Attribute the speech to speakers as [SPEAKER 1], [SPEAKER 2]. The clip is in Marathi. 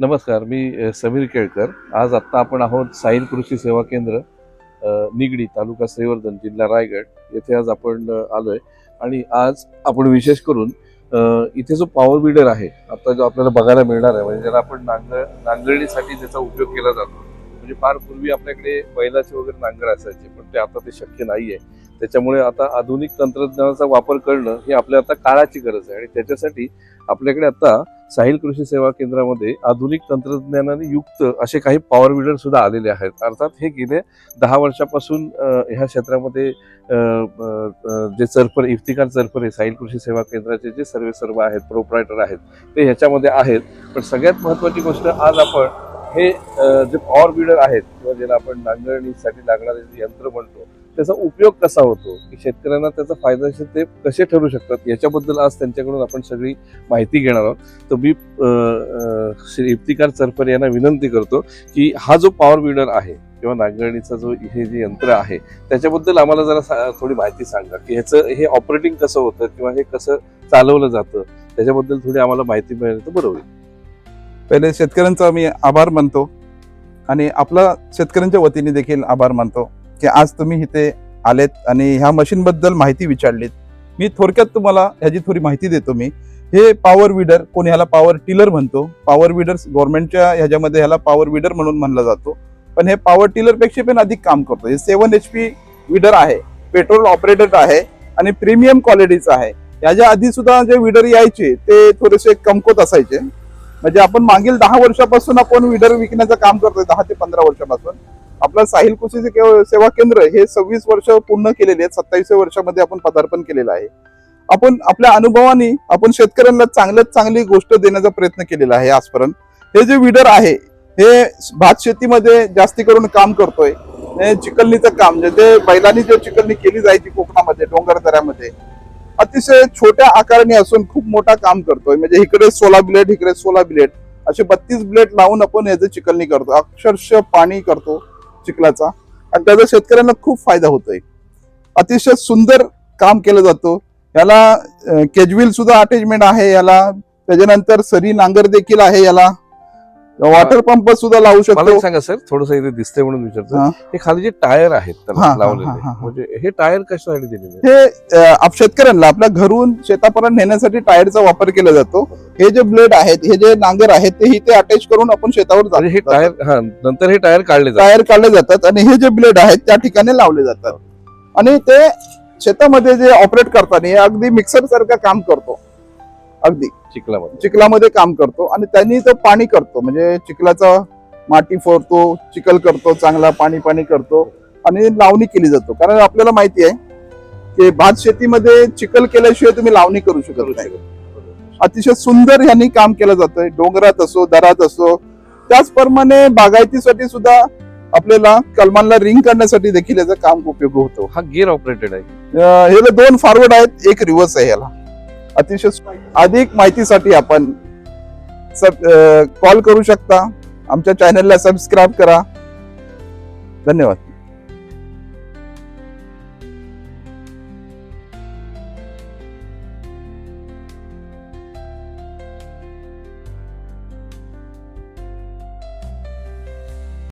[SPEAKER 1] नमस्कार मी समीर केळकर. आज आत्ता आपण आहोत साहिल कृषी सेवा केंद्र निगडी तालुका श्रीवर्धन जिल्हा रायगड. येथे आज आपण आलोय. आणि आज आपण विशेष करून इथे जो पॉवर बिल्डर आहे आता जो आपल्याला बघायला मिळणार आहे म्हणजे ज्याला आपण नांगर नांगरणीसाठी त्याचा उपयोग केला जातो. म्हणजे फार पूर्वी आपल्याकडे बैलाचे वगैरे नांगर असायचे पण ते आता ते शक्य नाही आहे त्याच्यामुळे आता आधुनिक तंत्रज्ञानाचा वापर करणं ही आपल्या आता काळाची गरज आहे. आणि त्याच्यासाठी आपल्याकडे आता साहिल कृषी सेवा केंद्रामध्ये आधुनिक तंत्रज्ञानाने युक्त असे काही पॉवर बिल्डर सुद्धा आलेले आहेत. अर्थात हे गेले दहा वर्षापासून ह्या क्षेत्रामध्ये जे चरफर इफ्तिकार चरफरे साहिल कृषी सेवा केंद्राचे जे सर्वे सर्व आहेत प्रोप्रायटर आहेत ते ह्याच्यामध्ये आहेत. पण सगळ्यात महत्वाची गोष्ट आज आपण हे जे पॉवर बिल्डर आहेत किंवा ज्याला आपण नांगरणीसाठी लागणारे जे यंत्र म्हणतो त्याचा उपयोग कसा होतो? की शेतकऱ्यांना त्याचा फायदा ते कसे ठरू शकतात? याच्याबद्दल आज त्यांच्याकडून आपण सगळी माहिती घेणार आहोत. तर मी श्री इफ्तिकार चरपर यांना विनंती करतो की हा जो पॉवर बिल्डर आहे किंवा नांगरणीचा जो हे जे यंत्र आहे त्याच्याबद्दल आम्हाला जरा सा- थोडी माहिती सांगा. की ह्याचं हे ऑपरेटिंग कसं होतं किंवा हे कसं चालवलं जातं त्याच्याबद्दल थोडी आम्हाला माहिती मिळेल तर बरं होईल.
[SPEAKER 2] पहिले शेतकऱ्यांचा मी आभार मानतो आणि आपला शेतकऱ्यांच्या वतीने देखील आभार मानतो. की आज तुम्ही इथे आलेत आणि ह्या मशीन बद्दल माहिती विचारलीत. मी थोडक्यात तुम्हाला ह्याची थोडी माहिती देतो मी. हे पॉवर विडर कोणी ह्याला पॉवर टिलर म्हणतो. पॉवर विडर गव्हर्नमेंटच्या ह्याच्यामध्ये ह्याला पॉवर विडर म्हणून म्हणला जातो. पण हे पॉवर टिलरपेक्षा पण अधिक काम करतो. हे सेवन एच पी विडर आहे पेट्रोल ऑपरेटेड आहे आणि प्रीमियम क्वालिटीचं आहे. याच्या आधी सुद्धा जे विडर यायचे ते थोडेसे कमकोत असायचे. म्हणजे आपण मागील दहा वर्षापासून आपण विडर विकण्याचं काम करतोय दहा ते पंधरा वर्षापासून. आपलं साहिल कृषी सेवा केंद्र हे सव्वीस वर्ष पूर्ण केलेले आहेत. सत्तावीसव्या वर्षामध्ये आपण पदार्पण केलेलं आहे. आपण आपल्या अनुभवाने आपण शेतकऱ्यांना चांगल्यात चांगली गोष्ट देण्याचा प्रयत्न केलेला आहे आजपर्यंत. हे जे विडर आहे हे भात शेतीमध्ये जास्ती करून काम करतोय. हे चिकलनीचं काम जे बैलांनी जे चिकलनी केली जायची कोकणामध्ये डोंगर दऱ्यामध्ये अतिशय छोट्या आकाराने असून खूप मोठा काम करतोय. म्हणजे इकडे सोळा ब्लेड इकडे सोळा ब्लेड असे बत्तीस ब्लेड लावून आपण याचं चिकलनी करतो. अक्षरशः पाणी करतो. चिखलाचा. आणि त्याचा शेतकऱ्यांना खूप फायदा होतोय. अतिशय सुंदर काम केलं जातं. याला केजवील सुद्धा अटॅचमेंट आहे याला. त्याच्यानंतर सरी नांगर देखील आहे याला. वॉटर पंप सुद्धा लावू शकतो.
[SPEAKER 1] सांगा सर थोडस इथे दिसतंय म्हणून विचारतो
[SPEAKER 2] हा.
[SPEAKER 1] खाली जे टायर आहेत लावलेले. म्हणजे हे टायर कशासाठी दिलेले?
[SPEAKER 2] हे शेतकऱ्यांना आपल्या घरून शेतापर्यंत नेण्यासाठी टायरचा वापर केला जातो. हे जे ब्लेड आहेत हे जे नांगर आहेत ते इथे अटॅच करून आपण शेतावर
[SPEAKER 1] म्हणजे हे टायर हा नंतर हे टायर काढले जातात.
[SPEAKER 2] टायर काढले जातात आणि हे जे ब्लेड आहेत त्या ठिकाणी लावले जातात. आणि ते शेतामध्ये जे ऑपरेट करताना अगदी मिक्सर सारखं काम करतो. अगदी.
[SPEAKER 1] चिखलामध्ये.
[SPEAKER 2] चिखलामध्ये काम करतो आणि त्यांनी तो पाणी करतो. म्हणजे चिखलाचा माती फोडतो चिखल करतो चांगला पाणी पाणी करतो आणि लावणी केली जातो. कारण आपल्याला माहिती आहे की भात शेतीमध्ये चिखल केल्याशिवाय तुम्ही लावणी करू शकत नाही. अतिशय सुंदर यांनी काम केलं जातंय. डोंगरात असो दरात असो. त्याचप्रमाणे बागायतीसाठी सुद्धा आपल्याला कलमांना रिंग करण्यासाठी देखील याचं काम उपयोग होतो.
[SPEAKER 1] हा गिअर ऑपरेटेड आहे.
[SPEAKER 2] ह्याला दोन फॉरवर्ड आहेत एक रिव्हर्स आहे याला अतिशय अधिक माहितीसाठी आपण सब कॉल करू शकता. आमच्या चॅनलला सबस्क्राईब करा. धन्यवाद.